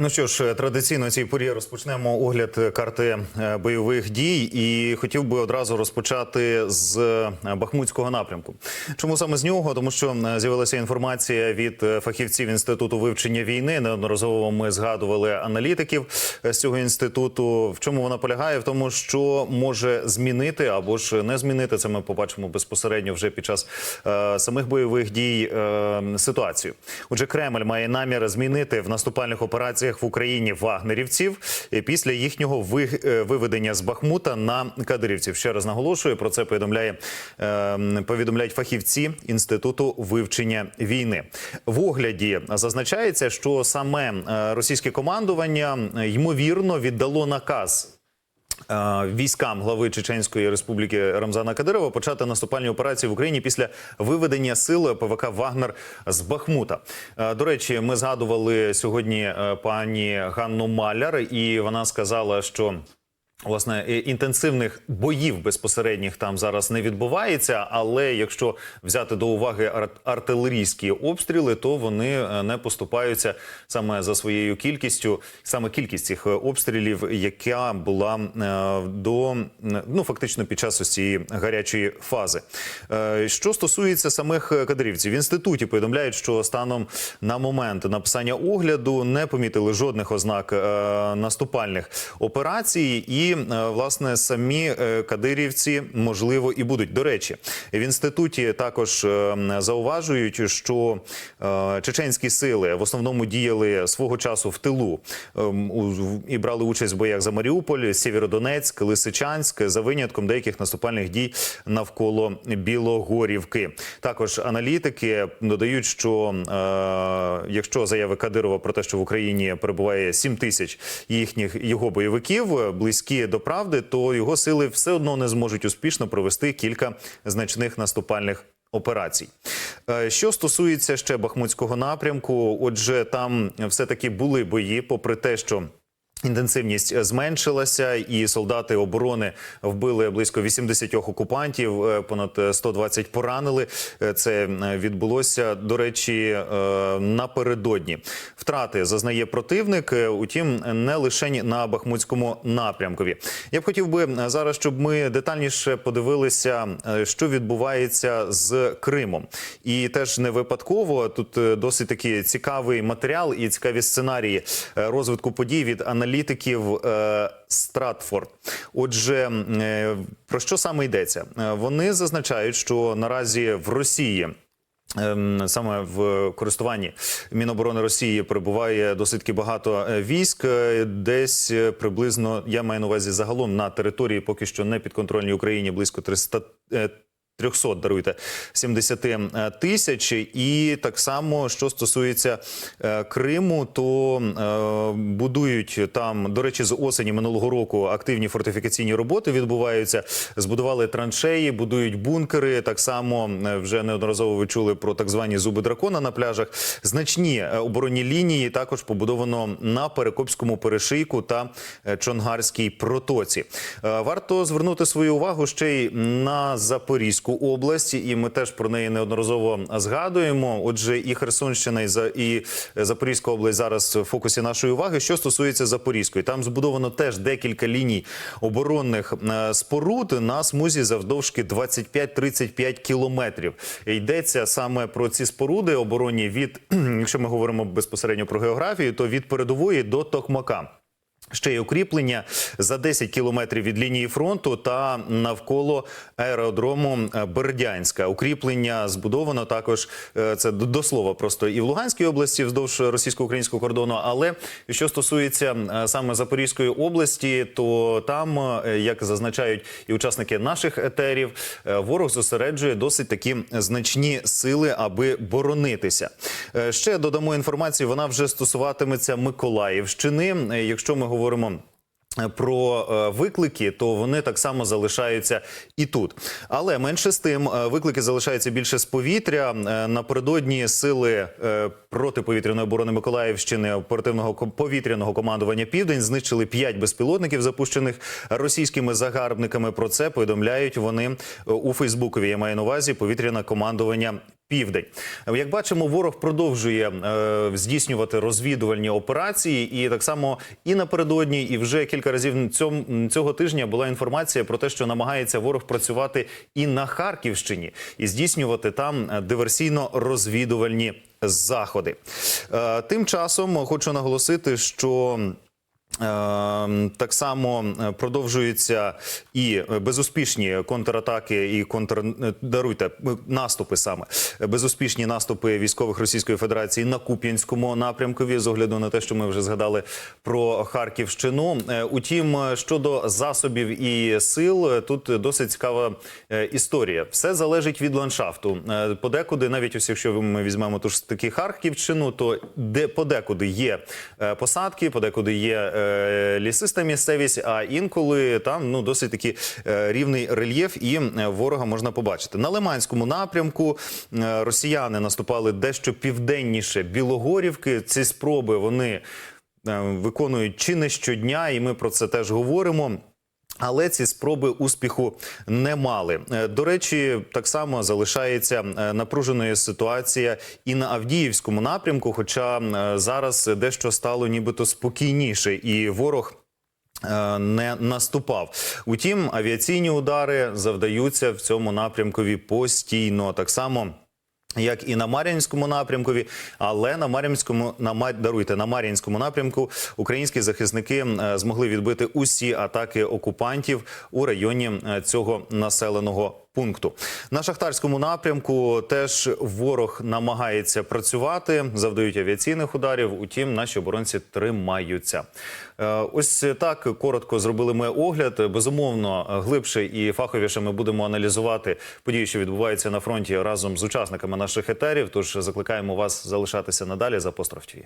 Ну що ж, традиційно цій порі розпочнемо огляд карти е, бойових дій, і хотів би одразу розпочати з е, Бахмутського напрямку. Чому саме з нього? Тому що е, з'явилася інформація від фахівців інституту вивчення війни. Неодноразово ми згадували аналітиків з цього інституту. В чому вона полягає? В тому, що може змінити або ж не змінити. Це ми побачимо безпосередньо вже під час е, самих бойових дій е, ситуацію. Отже, Кремль має намір змінити в наступальних операціях в Україні вагнерівців е, після їхнього ви- е, виведення з Бахмута на кадирівців. Ще раз наголошую про це. Повідомляє е, повідомляють фахівці інституту вивчення війни. В огляді зазначається, що саме е, російське командування ймовірно віддало наказ військам глави Чеченської республіки Рамзана Кадирова почати наступальні операції в Україні після виведення сил ПВК Вагнер з Бахмута. Е, До речі, ми згадували сьогодні е, пані Ганну Маляр, і вона сказала, що. Власне, інтенсивних боїв безпосередніх там зараз не відбувається, але якщо взяти до уваги ар- артилерійські обстріли, то вони е, не поступаються саме за своєю кількістю, саме кількість цих е, обстрілів, яка була е, до ну фактично під час ось цієї гарячої фази. Що стосується самих кадрівців, в інституті повідомляють, що станом на момент написання огляду не помітили жодних ознак наступальних операцій, і е, власне самі е, кадирівці можливо і будуть. До речі, в інституті також е, зауважують, що чеченські сили в основному діяли свого часу в тилу е, в- і брали участь в боях за Маріуполь, Сєвєродонецьк, Лисичанськ, за винятком деяких наступальних дій навколо Білогорівки. Також аналітики додають, що якщо заяви Кадирова про те, що в Україні перебуває 7 тисяч їхніх його бойовиків е, близькі до правди, то його сили все одно не зможуть успішно провести кілька значних наступальних. Операцій, Е, що стосується ще Бахмутського напрямку, отже, там все таки були бої, попри те, що Інтенсивність зменшилася, і солдати оборони вбили близько 80 окупантів, е, понад 120 поранили. Е, Це е, відбулося до речі напередодні. Втрати зазнає противник. Утім, не лише на Бахмутському напрямкові. Я б хотів би зараз, щоб ми детальніше подивилися, що відбувається з Кримом, і теж не випадково тут досить такий цікавий матеріал і цікаві сценарії розвитку подій від аналітиків е, Стратфорд. Отже, е, про що саме йдеться? Е, Вони зазначають, що наразі в Росії. Ем, Саме в користуванні Міноборони Росії перебуває досить багато е, військ. Е, Десь е, приблизно я маю на увазі загалом на території поки що не підконтрольній Україні близько 300 е, 300, даруйте, 70 е, тисяч. І так само, що стосується е, Криму, то е, будують там, до речі, з осені минулого року активні фортифікаційні роботи відбуваються. Збудували траншеї, будують бункери. Так само е, вже неодноразово ви чули про так звані зуби дракона на пляжах. Значні е, оборонні лінії також побудовано на Перекопському перешийку та Чонгарській протоці. Е, Варто звернути свою увагу ще й на Запорізьку область, і ми теж про неї неодноразово згадуємо. Отже, і Херсонщина, і, Запорізька область зараз в фокусі нашої уваги. Що стосується Запорізької, там збудовано теж декілька ліній оборонних е, споруд на смузі завдовжки 25-35 кілометрів. Йдеться саме про ці споруди оборонні від, якщо ми говоримо безпосередньо про географію, то від передової до Токмака. Ще й укріплення за 10 кілометрів від лінії фронту та навколо аеродрому е, Бердянська. Укріплення збудовано також е, це до слова просто і в Луганській області вздовж російсько-українського кордону. Але що стосується е, саме Запорізької області, то там, як зазначають і учасники наших етерів, ворог зосереджує досить такі значні сили, аби боронитися. Е, Ще додамо інформацію. Вона вже стосуватиметься Миколаївщини. Е, Якщо ми говоримо. е, Про виклики, то вони так само залишаються і тут. Але менше з тим, виклики залишаються більше з повітря. Напередодні сили протиповітряної оборони Миколаївщини оперативного повітряного командування Південь знищили 5 безпілотників, запущених російськими загарбниками. Про це повідомляють вони у Фейсбукові. Я маю на увазі повітряне командування Південь, як бачимо, ворог продовжує е, здійснювати розвідувальні операції, і так само і напередодні, і вже кілька разів цього тижня була інформація про те, що намагається ворог працювати і на Харківщині, і здійснювати там е, диверсійно-розвідувальні заходи. Е, тим часом хочу наголосити, що. Е, Так само е, продовжуються і безуспішні контратаки, і контр... е, даруйте е, наступи саме безуспішні наступи військових Російської Федерації на Куп'янському напрямкові з огляду на те, що ми вже згадали про Харківщину. Утім, щодо засобів і сил, тут досить цікава історія. Все залежить від ландшафту. Подекуди, навіть ось якщо ми візьмемо ту ж таки Харківщину, то де подекуди є посадки, подекуди є е, лісиста місцевість, а інколи там ну досить таки е, рівний рельєф, і е, ворога можна побачити на Лиманському напрямку. е, Росіяни наступали дещо південніше Білогорівки. Ці спроби вони виконують чи не щодня, і ми про це теж говоримо. Але ці спроби успіху не мали. Е, До речі, так само залишається е, напруженою ситуація і на Авдіївському напрямку. Хоча е, зараз дещо стало нібито спокійніше, і ворог. Не наступав. Утім, авіаційні удари завдаються в цьому напрямкові постійно. Так само як і на Мар'їнському напрямкові, але на Мар'їнському на даруйте на Мар'їнському напрямку українські захисники е, змогли відбити усі атаки окупантів у районі е, цього населеного пункту. На шахтарському напрямку теж ворог намагається працювати, завдають авіаційних ударів. Утім, наші оборонці тримаються. Е, Ось так коротко зробили ми огляд. Безумовно, глибше і фаховіше ми будемо аналізувати події, що відбуваються на фронті разом з учасниками наших етерів. Тож закликаємо вас залишатися надалі за Апостроф ТВ.